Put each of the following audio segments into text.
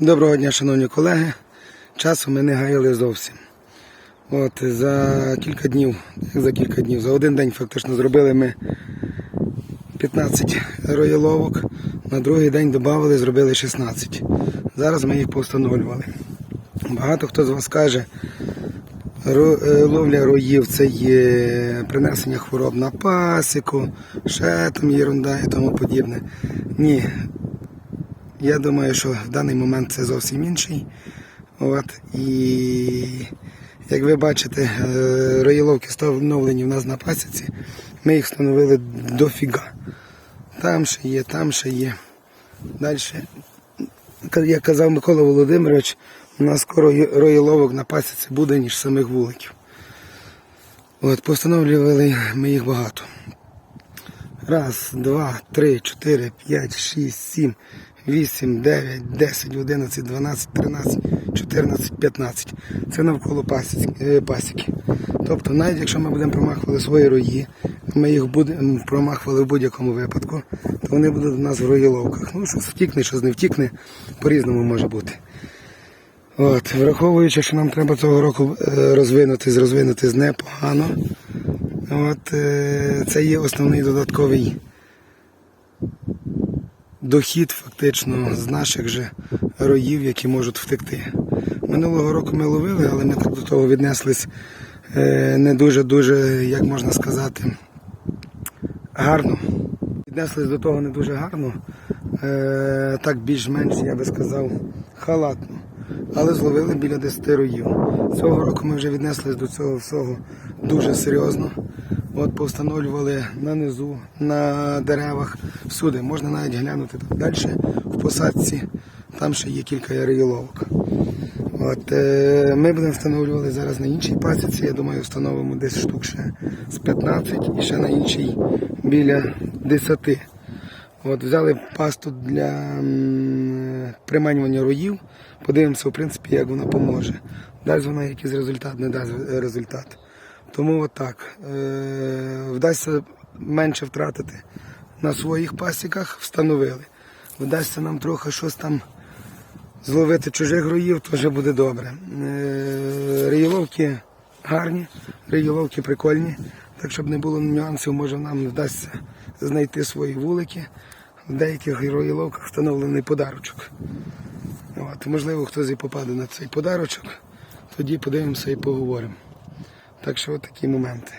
Доброго дня, шановні колеги. Часу ми не гаяли зовсім. От за кілька днів, за кілька днів, за один день фактично зробили ми 15 рояловок, на другий день додали, зробили 16. Зараз ми їх постановлювали. Багато хто з вас каже, е, ловля роїв це є принесення хвороб на пасіку, ще там єрунда і тому подібне. Ні, я думаю, що в даний момент це зовсім інший. От, і як ви бачите, е, роїловки встановлені в нас на пасіці. Ми їх встановили дофіга. Там ще є, там ще є. Далі, як казав Микола Володимирович, у нас скоро роїловок на пасіці буде, ніж самих вуликів. От, постановлювали ми їх багато. Раз, два, три, чотири, п'ять, шість, сім, вісім, дев'ять, десять, одинадцять, дванадцять, тринадцять, чотирнадцять, п'ятнадцять. Це навколо пасіки. е. Тобто, навіть якщо ми будемо промахувати свої рої, ми їх будемо промахували в будь-якому випадку, то вони будуть у нас в роїловках. Ну, щось втікне, щось не втікне, по-різному може бути. От, враховуючи, що нам треба цього року е, розвинутись, розвинутись непогано. От, е, це є основний додатковий дохід фактично з наших же роїв, які можуть втекти. Минулого року ми ловили, але ми так до того віднеслись е, не дуже-дуже, як можна сказати, гарно. Віднеслись до того не дуже гарно, е, так більш-менш, я би сказав, халатно. Але зловили біля 10 роїв. Цього року ми вже віднеслись до цього всього дуже серйозно. От повстановлювали на низу, на деревах, всюди. Можна навіть глянути там далі в посадці. Там ще є кілька реїловок. От, е, ми будемо встановлювати зараз на іншій пасіці. Я думаю, встановимо десь штук ще з 15 і ще на іншій біля 10. От, взяли пасту для м, приманювання роїв. Подивимося, в принципі, як вона поможе. Дасть вона якийсь результат, не дасть результат. Тому отак. Е, вдасться менше втратити на своїх пасіках, встановили. Вдасться нам трохи щось там зловити чужих роїв, то вже буде добре. Е, Реїловки гарні, реїловки прикольні. Так, щоб не було нюансів, може нам вдасться знайти свої вулики. В деяких реїловках встановлений подарочок. От, можливо, хтось і попаде на цей подарочок. Тоді подивимося і поговоримо. Так що от такі моменти.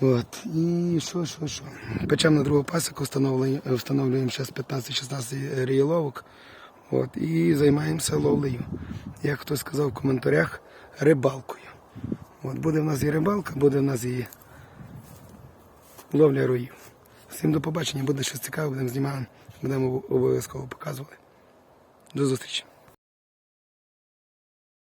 От. І що, що, що. Печемо на другу пасіку, встановлюємо, встановлюємо зараз 15-16 реїловок. От. І займаємося ловлею. Як хтось сказав в коментарях, рибалкою. От. Буде в нас і рибалка, буде в нас і ловля роїв. Всім до побачення, буде щось цікаве, будемо знімати, будемо обов'язково показувати. До зустрічі.